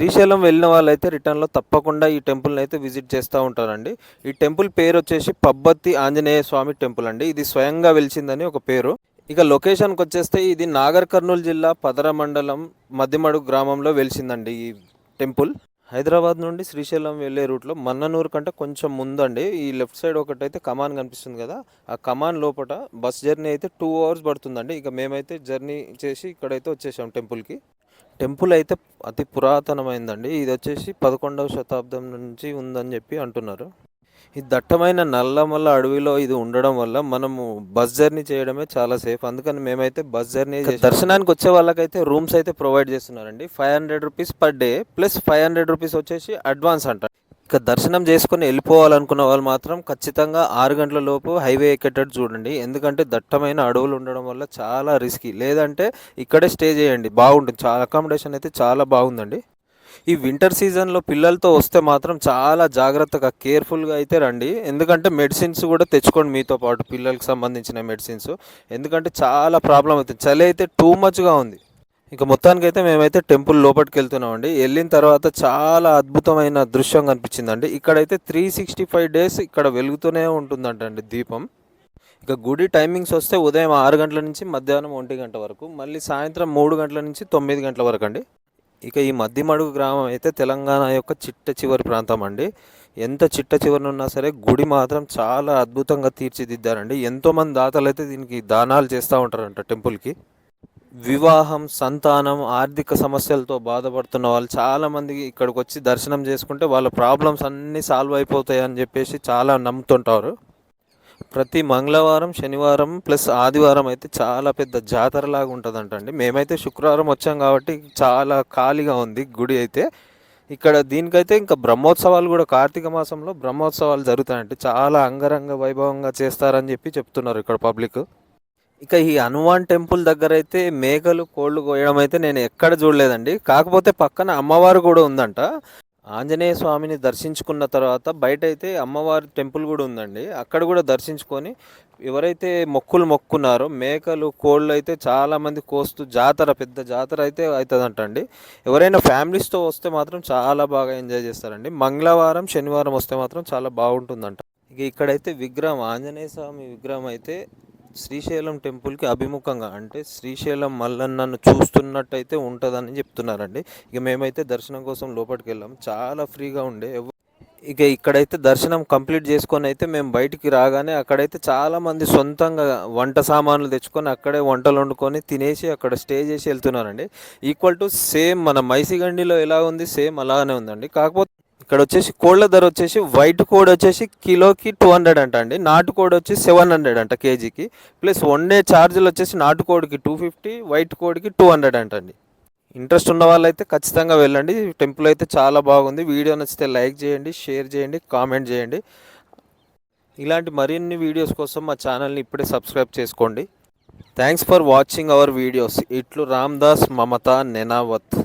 శ్రీశైలం వెళ్ళిన వాళ్ళైతే రిటర్న్లో తప్పకుండా ఈ టెంపుల్ని అయితే విజిట్ చేస్తూ ఉంటారండి. ఈ టెంపుల్ పేరు వచ్చేసి పబ్బత్తి ఆంజనేయ స్వామి టెంపుల్ అండి. ఇది స్వయంగా వెలిచిందని ఒక పేరు. ఇక లొకేషన్కి వచ్చేస్తే ఇది నాగర్ కర్నూలు జిల్లా పదర మండలం మధ్యమడుగు గ్రామంలో వెలిసిందండి ఈ టెంపుల్. హైదరాబాద్ నుండి శ్రీశైలం వెళ్ళే రూట్లో మన్ననూరు కంటే కొంచెం ముందండి. ఈ లెఫ్ట్ సైడ్ ఒకటైతే కమాన్ కనిపిస్తుంది కదా ఆ కమాన్ లోపల బస్ జర్నీ అయితే టూ అవర్స్ పడుతుందండి. ఇక మేమైతే జర్నీ చేసి ఇక్కడైతే వచ్చేసాం టెంపుల్కి. టెంపుల్ అయితే అతి పురాతనమైందండి. ఇది వచ్చేసి పదకొండవ శతాబ్దం నుంచి ఉందని చెప్పి అంటున్నారు. ఈ దట్టమైన నల్లమల్ల అడవిలో ఇది ఉండడం వల్ల మనము బస్ జర్నీ చేయడమే చాలా సేఫ్. అందుకని మేమైతే బస్ జర్నీ దర్శనానికి వచ్చే వాళ్ళకైతే రూమ్స్ అయితే ప్రొవైడ్ చేస్తున్నారండి. Five hundred rupees per day plus five hundred rupees వచ్చేసి అడ్వాన్స్ అంట. ఇక దర్శనం చేసుకుని వెళ్ళిపోవాలనుకున్న వాళ్ళు మాత్రం ఖచ్చితంగా ఆరు గంటల లోపు హైవే ఎక్కేటట్టు చూడండి. ఎందుకంటే దట్టమైన అడవులు ఉండడం వల్ల చాలా రిస్కీ లేదంటే ఇక్కడే స్టే చేయండి. బాగుంటుంది. చాలా అకామిడేషన్ అయితే చాలా బాగుందండి. ఈ వింటర్ సీజన్లో పిల్లలతో వస్తే మాత్రం చాలా జాగ్రత్తగా కేర్ఫుల్గా అయితే రండి. ఎందుకంటే మెడిసిన్స్ కూడా తెచ్చుకోండి మీతో పాటు పిల్లలకి సంబంధించిన మెడిసిన్స్ ఎందుకంటే చాలా ప్రాబ్లం అవుతుంది. చలి అయితే టూ మచ్గా ఉంది. ఇక మొత్తానికి అయితే మేమైతే టెంపుల్ లోపలికి వెళ్తున్నామండి. వెళ్ళిన తర్వాత చాలా అద్భుతమైన దృశ్యం కనిపించిందండి. ఇక్కడైతే త్రీ సిక్స్టీ ఫైవ్ డేస్ ఇక్కడ వెలుగుతూనే ఉంటుందంటండి దీపం. ఇక గుడి టైమింగ్స్ వస్తే ఉదయం ఆరు గంటల నుంచి మధ్యాహ్నం ఒంటి గంట వరకు మళ్ళీ సాయంత్రం మూడు గంటల నుంచి తొమ్మిది గంటల వరకు అండి. ఇక ఈ మద్దిమడుగు గ్రామం అయితే తెలంగాణ యొక్క చిట్ట చివరి ప్రాంతం అండి. ఎంత చిట్ట చివరినున్నా సరే గుడి మాత్రం చాలా అద్భుతంగా తీర్చిదిద్దారండి. ఎంతోమంది దాతలు అయితే దీనికి దానాలు చేస్తూ ఉంటారంట టెంపుల్కి. వివాహం సంతానం ఆర్థిక సమస్యలతో బాధపడుతున్న వాళ్ళు చాలామంది ఇక్కడికి వచ్చి దర్శనం చేసుకుంటే వాళ్ళ ప్రాబ్లమ్స్ అన్నీ సాల్వ్ అయిపోతాయి అని చెప్పేసి చాలా నమ్ముతుంటారు. ప్రతి మంగళవారం శనివారం ప్లస్ ఆదివారం అయితే చాలా పెద్ద జాతరలాగా ఉంటుందంటండి. మేమైతే శుక్రవారం వచ్చాం కాబట్టి చాలా ఖాళీగా ఉంది గుడి అయితే. ఇక్కడ దీనికైతే ఇంకా బ్రహ్మోత్సవాలు కూడా కార్తీక మాసంలో బ్రహ్మోత్సవాలు జరుగుతాయంటే చాలా అంగరంగ వైభవంగా చేస్తారని చెప్పి చెప్తున్నారు ఇక్కడ పబ్లిక్. ఇక ఈ హనుమాన్ టెంపుల్ దగ్గర అయితే మేకలు కోళ్ళు కోయడం అయితే నేను ఎక్కడ చూడలేదండి. కాకపోతే పక్కన అమ్మవారు కూడా ఉందంట. ఆంజనేయ స్వామిని దర్శించుకున్న తర్వాత బయట అయితే అమ్మవారి టెంపుల్ కూడా ఉందండి. అక్కడ కూడా దర్శించుకొని ఎవరైతే మొక్కులు మొక్కున్నారో మేకలు కోళ్ళు అయితే చాలామంది కోస్తూ జాతర పెద్ద జాతర అయితే అవుతుందంట అండి ఎవరైనా ఫ్యామిలీస్తో వస్తే మాత్రం చాలా బాగా ఎంజాయ్ చేస్తారండి. మంగళవారం శనివారం వస్తే మాత్రం చాలా బాగుంటుందంట. ఇక ఇక్కడైతే విగ్రహం ఆంజనేయ స్వామి విగ్రహం అయితే శ్రీశైలం టెంపుల్కి అభిముఖంగా అంటే శ్రీశైలం మల్లన్నను చూస్తున్నట్టయితే ఉంటుందని చెప్తున్నారండి. ఇక మేమైతే దర్శనం కోసం లోపలికి వెళ్ళాం చాలా ఫ్రీగా ఉండే. ఇక ఇక్కడైతే దర్శనం కంప్లీట్ చేసుకొని అయితే మేము బయటికి రాగానే అక్కడైతే చాలామంది సొంతంగా వంట సామాన్లు తెచ్చుకొని అక్కడే వంటలు వండుకొని తినేసి అక్కడ స్టే చేసి వెళ్తున్నారండి. ఈక్వల్ టు సేమ్ మన మైసిగండిలో ఎలా ఉంది సేమ్ అలానే ఉందండి. కాకపోతే ఇక్కడ వచ్చేసి కోళ్ళ ధర వచ్చేసి వైట్ కోడ్ వచ్చేసి కిలోకి టూ హండ్రెడ్ అంట అండి. నాటు కోడ్ వచ్చి సెవెన్ హండ్రెడ్ అంట కేజీకి. ప్లస్ వన్ డే ఛార్జీలు వచ్చేసి నాటుకోడికి టూ ఫిఫ్టీ వైట్ కోడికి టూ హండ్రెడ్ అంట అండి. ఇంట్రెస్ట్ ఉన్న వాళ్ళైతే ఖచ్చితంగా వెళ్ళండి. టెంపుల్ అయితే చాలా బాగుంది. వీడియో నచ్చితే లైక్ చేయండి షేర్ చేయండి కామెంట్ చేయండి. ఇలాంటి మరిన్ని వీడియోస్ కోసం మా ఛానల్ని ఇప్పుడే సబ్స్క్రైబ్ చేసుకోండి. Thanks for watching our videos. ఇట్లు రామ్దాస్ మమతా నెనావత్.